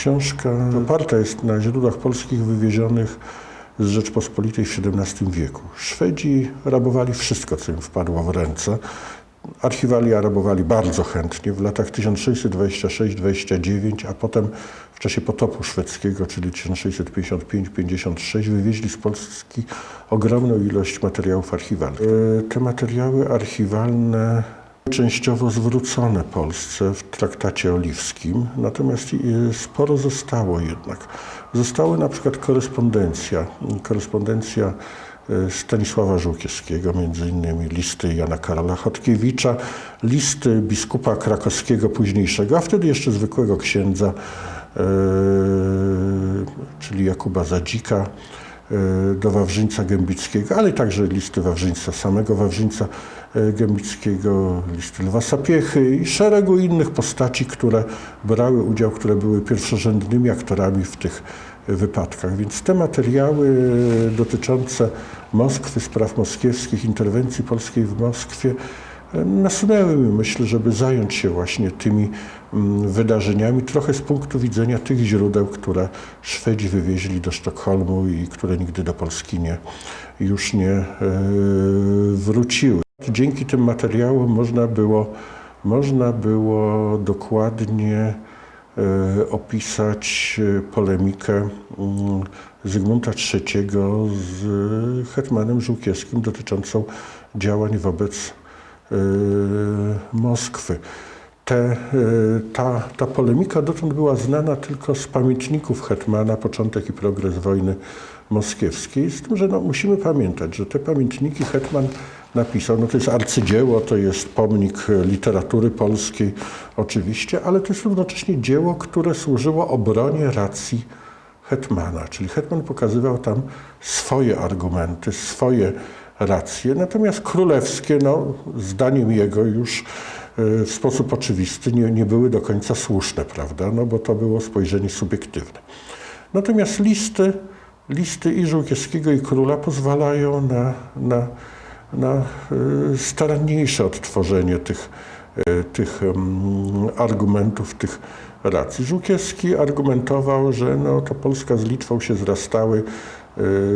Książka oparta jest na źródłach polskich wywiezionych z Rzeczpospolitej w XVII wieku. Szwedzi rabowali wszystko, co im wpadło w ręce. Archiwalia rabowali bardzo chętnie w latach 1626-29, a potem w czasie potopu szwedzkiego, czyli 1655-56, wywieźli z Polski ogromną ilość materiałów archiwalnych. E, Te materiały archiwalne częściowo zwrócone Polsce w traktacie oliwskim, natomiast e, sporo zostało jednak. Zostały na przykład korespondencja, korespondencja e, Stanisława Żółkiewskiego, między innymi listy Jana Karola Chodkiewicza, listy biskupa krakowskiego późniejszego, a wtedy jeszcze zwykłego księdza, e, czyli Jakuba Zadzika, do Wawrzyńca Gębickiego, ale także listy Wawrzyńca, samego Wawrzyńca e, Gębickiego, listy Lwa Sapiechy i szeregu innych postaci, które brały udział, które były pierwszorzędnymi aktorami w tych wypadkach. Więc te materiały dotyczące Moskwy, spraw moskiewskich, interwencji polskiej w Moskwie e, nasunęły mi myśl, żeby zająć się właśnie tymi mm, wydarzeniami, trochę z punktu widzenia tych źródeł, które Szwedzi wywieźli do Sztokholmu i które nigdy do Polski nie, już nie e, wróciły. Dzięki tym materiałom można było, można było dokładnie e, opisać e, polemikę mm, Zygmunta III z hetmanem Żółkiewskim dotyczącą działań wobec Moskwy. Te, e, ta, ta polemika dotąd była znana tylko z pamiętników hetmana, początek i progres wojny moskiewskiej, z tym, że no, musimy pamiętać, że te pamiętniki hetman napisał, no to jest arcydzieło, to jest pomnik literatury polskiej oczywiście, ale to jest równocześnie dzieło, które służyło obronie racji hetmana, czyli hetman pokazywał tam swoje argumenty, swoje racje, natomiast królewskie, no, zdaniem jego już e, w sposób oczywisty nie, nie były do końca słuszne, prawda, no bo to było spojrzenie subiektywne. Natomiast listy, listy i Żółkiewskiego i króla pozwalają na, na, na e, staranniejsze odtworzenie tych, e, tych mm, argumentów, tych racji. Żółkiewski argumentował, że no, to Polska z Litwą się zrastały,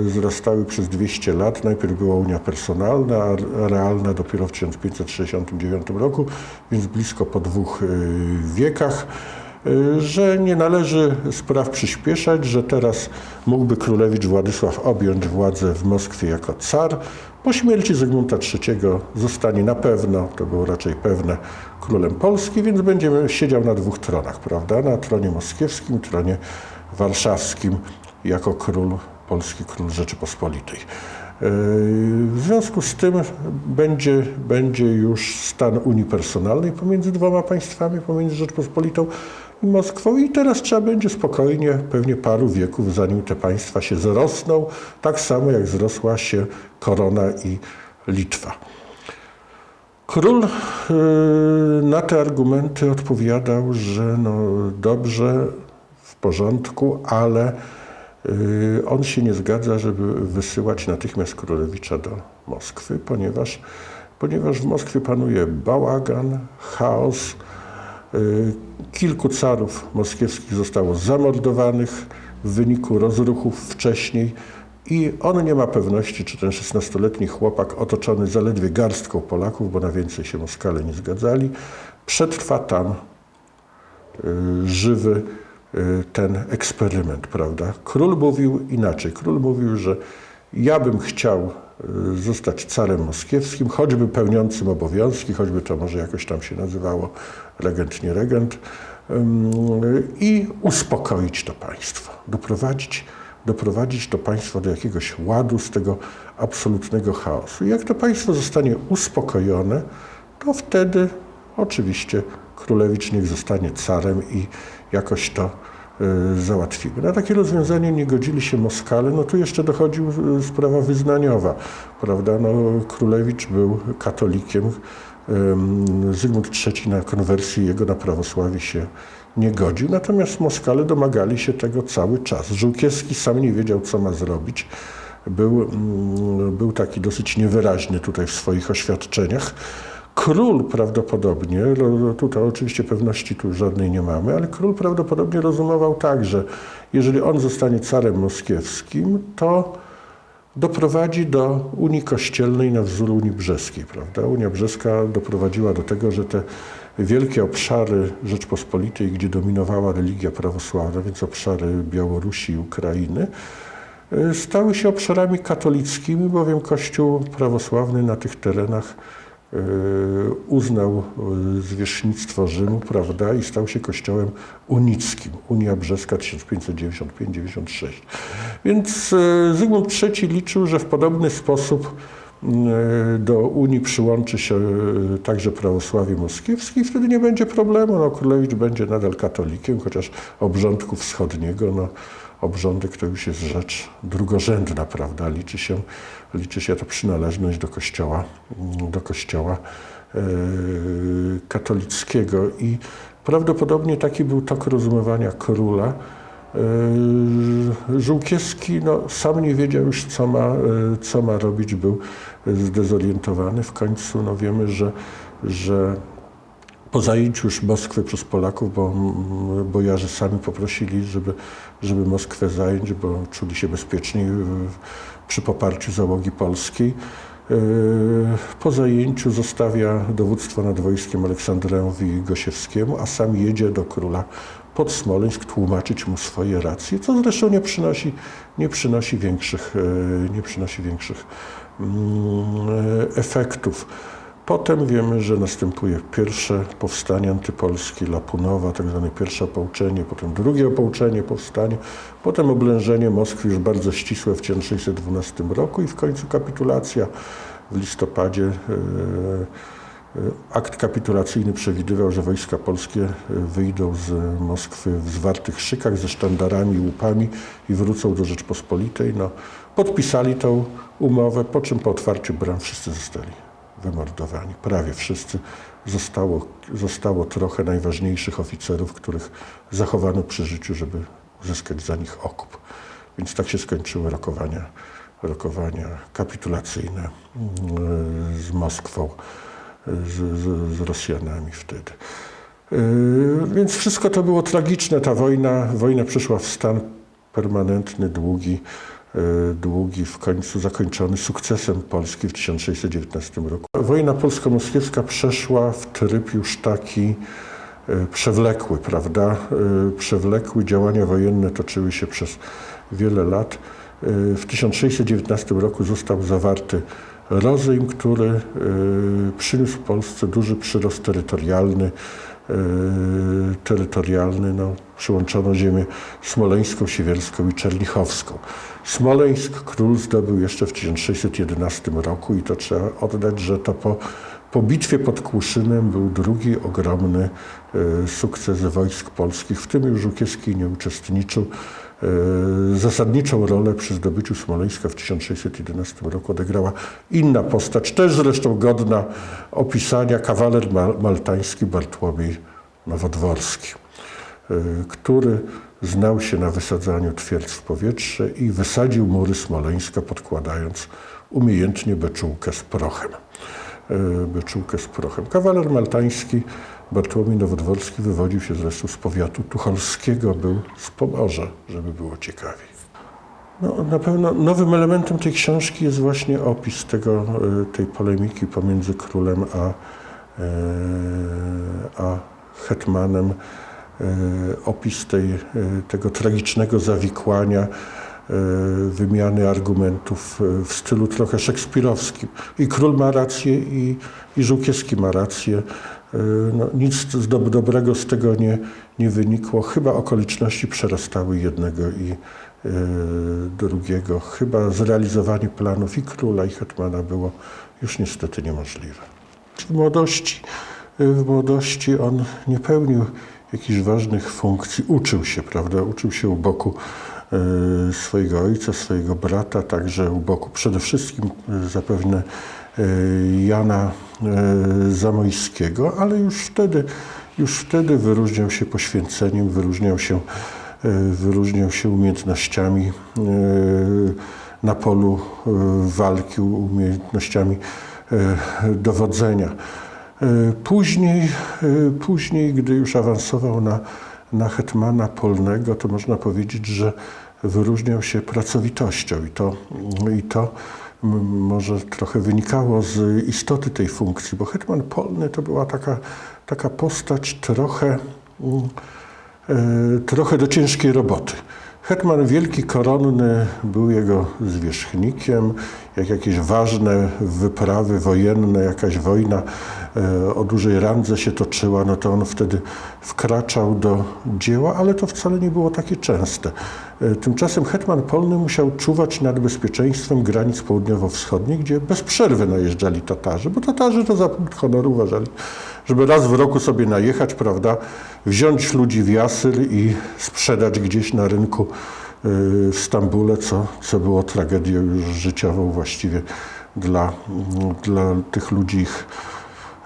wzrastały przez 200 lat. Najpierw była Unia Personalna, a realna dopiero w 1569 roku, więc blisko po dwóch e, wiekach e, że nie należy spraw przyspieszać, że teraz mógłby królewicz Władysław objąć władzę w Moskwie jako car. Po śmierci Zygmunta III zostanie na pewno, to było raczej pewne, królem Polski, więc będzie siedział na dwóch tronach, prawda? Na tronie moskiewskim, tronie warszawskim jako król Polski, król Rzeczypospolitej. Yy, W związku z tym będzie, będzie już stan Unii Personalnej pomiędzy dwoma państwami, pomiędzy Rzeczpospolitą i Moskwą i teraz trzeba będzie spokojnie, pewnie paru wieków, zanim te państwa się zrosną, tak samo jak zrosła się Korona i Litwa. Król yy, na te argumenty odpowiadał, że no dobrze, w porządku, ale on się nie zgadza, żeby wysyłać natychmiast królewicza do Moskwy, ponieważ, ponieważ w Moskwie panuje bałagan, chaos. Yy, Kilku carów moskiewskich zostało zamordowanych w wyniku rozruchów wcześniej i on nie ma pewności, czy ten 16-letni chłopak otoczony zaledwie garstką Polaków, bo na więcej się Moskale nie zgadzali, przetrwa tam y, żywy y, ten eksperyment, prawda? Król mówił inaczej. Król mówił, że ja bym chciał y, zostać carem moskiewskim, choćby pełniącym obowiązki, choćby to może jakoś tam się nazywało regent, nie regent, i uspokoić to państwo, doprowadzić, doprowadzić to państwo do jakiegoś ładu z tego absolutnego chaosu. I jak to państwo zostanie uspokojone, to wtedy oczywiście królewicz niech zostanie carem i jakoś to y, załatwimy. Na takie rozwiązanie nie godzili się Moskale, no tu jeszcze dochodził y, sprawa wyznaniowa, prawda, no królewicz był katolikiem, Zygmunt III na konwersji jego na prawosławie się nie godził, natomiast Moskale domagali się tego cały czas. Żółkiewski sam nie wiedział, co ma zrobić. Był, mm, był taki dosyć niewyraźny tutaj w swoich oświadczeniach. Król prawdopodobnie, ro- tutaj oczywiście pewności tu żadnej nie mamy, ale król prawdopodobnie rozumował tak, że jeżeli on zostanie carem moskiewskim, to doprowadzi do Unii Kościelnej na wzór Unii Brzeskiej. Prawda? Unia Brzeska doprowadziła do tego, że te wielkie obszary Rzeczpospolitej, gdzie dominowała religia prawosławna, więc obszary Białorusi i Ukrainy, y, stały się obszarami katolickimi, bowiem Kościół prawosławny na tych terenach uznał y, zwierzchnictwo Rzymu, prawda, i stał się kościołem unickim. Unia Brzeska 1595-96. Więc y, Zygmunt III liczył, że w podobny sposób do Unii przyłączy się także prawosławie moskiewskie i wtedy nie będzie problemu. No, Królewicz będzie nadal katolikiem, chociaż obrządku wschodniego, no, obrządek to już jest rzecz drugorzędna, prawda? Liczy się, liczy się to przynależność do kościoła, do kościoła e, katolickiego i prawdopodobnie taki był tok rozumowania króla. E, Żółkiewski no, sam nie wiedział już, co ma, e, co ma robić, był zdezorientowany. W końcu no, wiemy, że, że po zajęciu już Moskwy przez Polaków, bo bojarzy sami poprosili, żeby, żeby Moskwę zająć, bo czuli się bezpieczniej przy poparciu załogi polskiej. Yy, Po zajęciu zostawia dowództwo nad wojskiem Aleksandrowi Gosiewskiemu, a sam jedzie do króla pod Smoleńsk tłumaczyć mu swoje racje, co zresztą nie przynosi, nie przynosi większych, yy, nie przynosi większych mm, efektów. Potem wiemy, że następuje pierwsze powstanie antypolskie Lapunowa, tak zwane pierwsze opouczenie, potem drugie opouczenie, powstanie, potem oblężenie Moskwy już bardzo ścisłe w 1612 roku i w końcu kapitulacja w listopadzie. e, e, Akt kapitulacyjny przewidywał, że wojska polskie e, wyjdą z Moskwy w zwartych szykach ze sztandarami łupami i wrócą do Rzeczpospolitej. No, podpisali tą umowę, po czym po otwarciu bram wszyscy zostali wymordowani. Prawie wszyscy. Zostało, zostało trochę najważniejszych oficerów, których zachowano przy życiu, żeby uzyskać za nich okup. Więc tak się skończyły rokowania, rokowania kapitulacyjne mm, z Moskwą, z, z, z Rosjanami wtedy. Yy, Więc wszystko to było tragiczne. Ta wojna, wojna przyszła w stan permanentny, długi, długi, w końcu zakończony sukcesem Polski w 1619 roku. Wojna polsko-moskiewska przeszła w tryb już taki yy, przewlekły, prawda? Yy, Przewlekły działania wojenne toczyły się przez wiele lat. W 1619 roku został zawarty rozejm, który przyniósł Polsce duży przyrost terytorialny, terytorialny, no, przyłączono ziemię smoleńską, siewierską i czernichowską. Smoleńsk król zdobył jeszcze w 1611 roku i to trzeba oddać, że to po, po bitwie pod Kłuszynem był drugi ogromny yy, sukces wojsk polskich, w tym już Żółkiewski nie uczestniczył. Yy, Zasadniczą rolę przy zdobyciu Smoleńska w 1611 roku odegrała inna postać, też zresztą godna opisania, kawaler ma- maltański Bartłomiej Nowodworski, yy, który znał się na wysadzaniu twierdz w powietrze i wysadził mury Smoleńska, podkładając umiejętnie beczułkę z prochem. Yy, Beczułkę z prochem. Kawaler maltański Bartłomiej Nowodworski wywodził się zresztą z powiatu tucholskiego, był z Pomorza, żeby było ciekawiej. No, na pewno nowym elementem tej książki jest właśnie opis tego, e, tej polemiki pomiędzy królem a, e, a hetmanem, e, opis tej, tego tragicznego zawikłania, wymiany argumentów w stylu trochę szekspirowskim. I król ma rację, i, i Żółkiewski ma rację. E, No, nic z dob- dobrego z tego nie, nie wynikło. Chyba okoliczności przerastały jednego i e, drugiego. Chyba zrealizowanie planów i króla, i hetmana było już niestety niemożliwe. W młodości, w młodości on nie pełnił jakichś ważnych funkcji. Uczył się, prawda? Uczył się u boku e, swojego ojca, swojego brata, także u boku przede wszystkim e, zapewne e, Jana e, Zamojskiego, ale już wtedy, już wtedy wyróżniał się poświęceniem, wyróżniał się, e, wyróżniał się umiejętnościami e, na polu e, walki, umiejętnościami e, dowodzenia. E, Później, e, później gdy już awansował na, na hetmana polnego, to można powiedzieć, że wyróżniał się pracowitością i to, i to może trochę wynikało z istoty tej funkcji, bo hetman polny to była taka, taka postać trochę, mm, e, trochę do ciężkiej roboty. Hetman Wielki Koronny był jego zwierzchnikiem. Jak jakieś ważne wyprawy wojenne, jakaś wojna e, o dużej randze się toczyła, no to on wtedy wkraczał do dzieła, ale to wcale nie było takie częste. E, Tymczasem hetman polny musiał czuwać nad bezpieczeństwem granic południowo-wschodnich, gdzie bez przerwy najeżdżali Tatarzy, bo Tatarzy to za punkt honoru uważali, żeby raz w roku sobie najechać, prawda, wziąć ludzi w jasyl i sprzedać gdzieś na rynku y, w Stambule, co, co było tragedią już życiową właściwie dla, dla tych ludzi, ich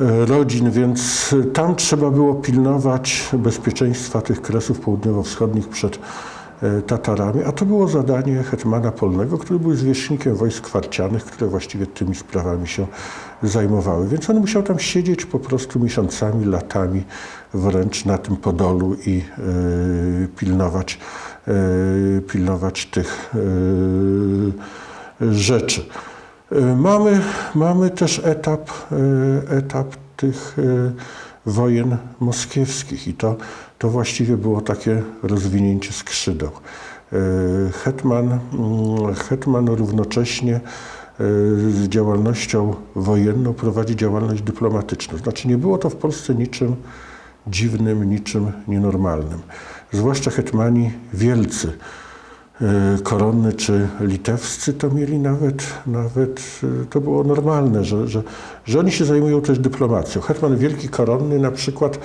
e, rodzin, więc tam trzeba było pilnować bezpieczeństwa tych kresów południowo-wschodnich przed Tatarami, a to było zadanie hetmana polnego, który był zwierzchnikiem wojsk warcianych, które właściwie tymi sprawami się zajmowały. Więc on musiał tam siedzieć po prostu miesiącami, latami wręcz na tym podolu i e, pilnować, e, pilnować tych e, rzeczy. E, Mamy, mamy też etap, e, etap tych e, wojen moskiewskich i to, to właściwie było takie rozwinięcie skrzydeł. E, Hetman, mm, hetman równocześnie e, z działalnością wojenną prowadzi działalność dyplomatyczną. Znaczy nie było to w Polsce niczym dziwnym, niczym nienormalnym. Zwłaszcza hetmani wielcy, koronny czy litewscy, to mieli nawet, nawet e, to było normalne, że, że, że oni się zajmują też dyplomacją. Hetman Wielki Koronny na przykład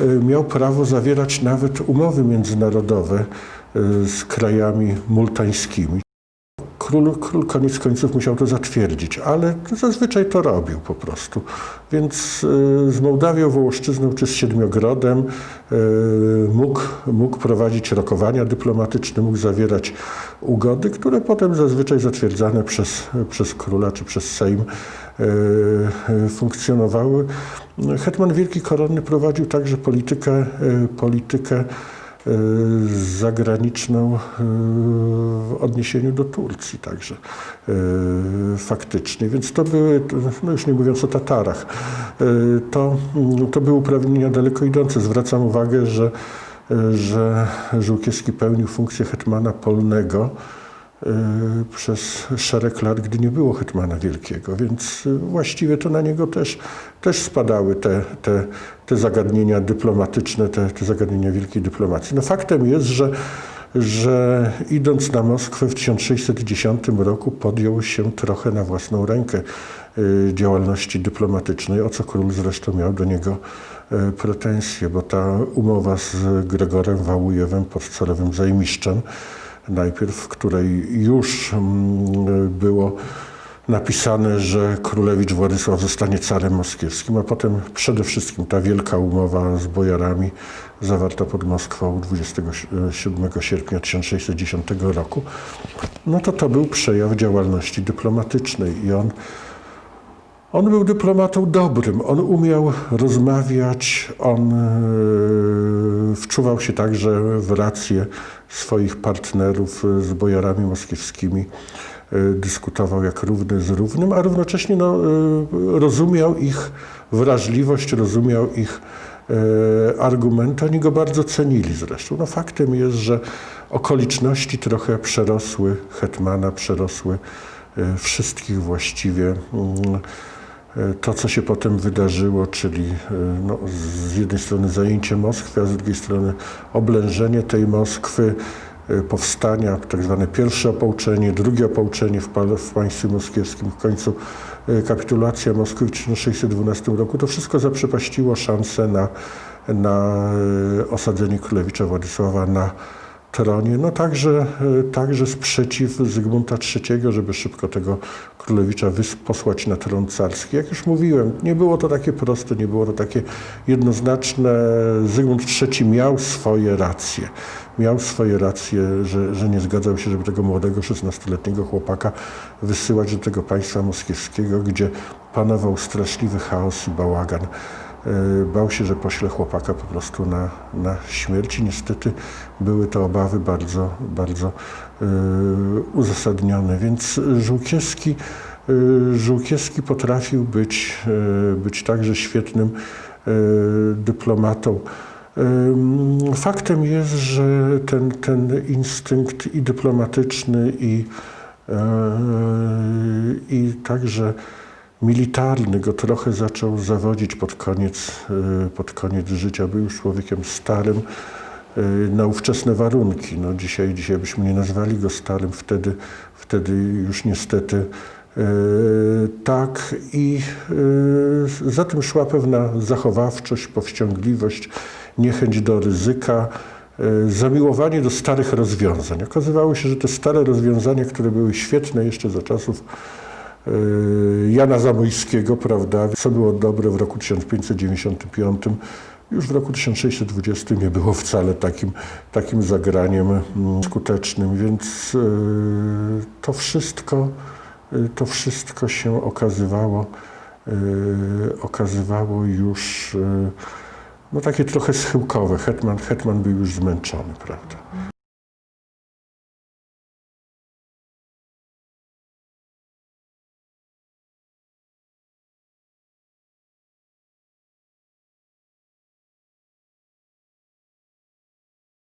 e, miał prawo zawierać nawet umowy międzynarodowe e, z krajami multańskimi. Król, król koniec końców musiał to zatwierdzić, ale zazwyczaj to robił po prostu. Więc e, z Mołdawią, Wołoszczyzną czy z Siedmiogrodem e, mógł, mógł prowadzić rokowania dyplomatyczne, mógł zawierać ugody, które potem zazwyczaj zatwierdzane przez, przez króla czy przez Sejm e, funkcjonowały. Hetman Wielki Koronny prowadził także politykę, politykę zagraniczną e, w odniesieniu do Turcji także e, faktycznie. Więc to były, no już nie mówiąc o Tatarach, e, to, to były uprawnienia daleko idące. Zwracam uwagę, że, że Żółkiewski pełnił funkcję hetmana polnego e, przez szereg lat, gdy nie było hetmana wielkiego, więc e, właściwie to na niego też, też spadały te, te, te zagadnienia dyplomatyczne, te, te zagadnienia wielkiej dyplomacji. No faktem jest, że, że idąc na Moskwę w 1610 roku podjął się trochę na własną rękę e, działalności dyplomatycznej, o co król zresztą miał do niego pretensje, bo ta umowa z Gregorem Wałujewem, podcarowym zajmiszczem, najpierw, w której już mm, było napisane, że królewicz Władysław zostanie carem moskiewskim, a potem przede wszystkim ta wielka umowa z bojarami zawarta pod Moskwą 27 sierpnia 1610 roku, no to to był przejaw działalności dyplomatycznej i on on był dyplomatą dobrym, on umiał rozmawiać, on e, wczuwał się także w racje swoich partnerów e, z bojarami moskiewskimi, e, dyskutował jak równy z równym, a równocześnie no, rozumiał ich wrażliwość, rozumiał ich argumenty, oni go bardzo cenili zresztą. No, faktem jest, że okoliczności trochę przerosły hetmana, przerosły wszystkich właściwie. E, to, co się potem wydarzyło, czyli e, no, z jednej strony zajęcie Moskwy, a z drugiej strony oblężenie tej Moskwy, e, powstania, tak zwane pierwsze opałczenie, drugie opałczenie w, w państwie moskiewskim, w końcu kapitulacja Moskwy w 1612 roku, to wszystko zaprzepaściło szansę na, na osadzenie królewicza Władysława na tronie. No także, e, także sprzeciw Zygmunta III, żeby szybko tego królewicza posłać na tron carski. Jak już mówiłem, nie było to takie proste, nie było to takie jednoznaczne. Zygmunt III miał swoje racje. Miał swoje racje, że, że nie zgadzał się, żeby tego młodego 16-letniego chłopaka wysyłać do tego państwa moskiewskiego, gdzie panował straszliwy chaos i bałagan. E, Bał się, że pośle chłopaka po prostu na, na śmierć i niestety były to obawy bardzo, bardzo e, uzasadnione. Więc Żółkiewski, e, Żółkiewski potrafił być, być także świetnym dyplomatą. Faktem jest, że ten, ten instynkt i dyplomatyczny, i, i także militarny go trochę zaczął zawodzić pod koniec, e, pod koniec życia. Był już człowiekiem starym e, na ówczesne warunki. No dzisiaj, dzisiaj byśmy nie nazwali go starym, wtedy, wtedy już niestety e, tak i za tym szła pewna zachowawczość, powściągliwość, niechęć do ryzyka, zamiłowanie do starych rozwiązań. Okazywało się, że te stare rozwiązania, które były świetne jeszcze za czasów Jana Zamojskiego, prawda, co było dobre w roku 1595, już w roku 1620 nie było wcale takim, takim zagraniem mm, skutecznym, więc e, to wszystko, e, to wszystko się okazywało, e, okazywało już e, no takie trochę schyłkowe. Hetman, Hetman był już zmęczony, prawda.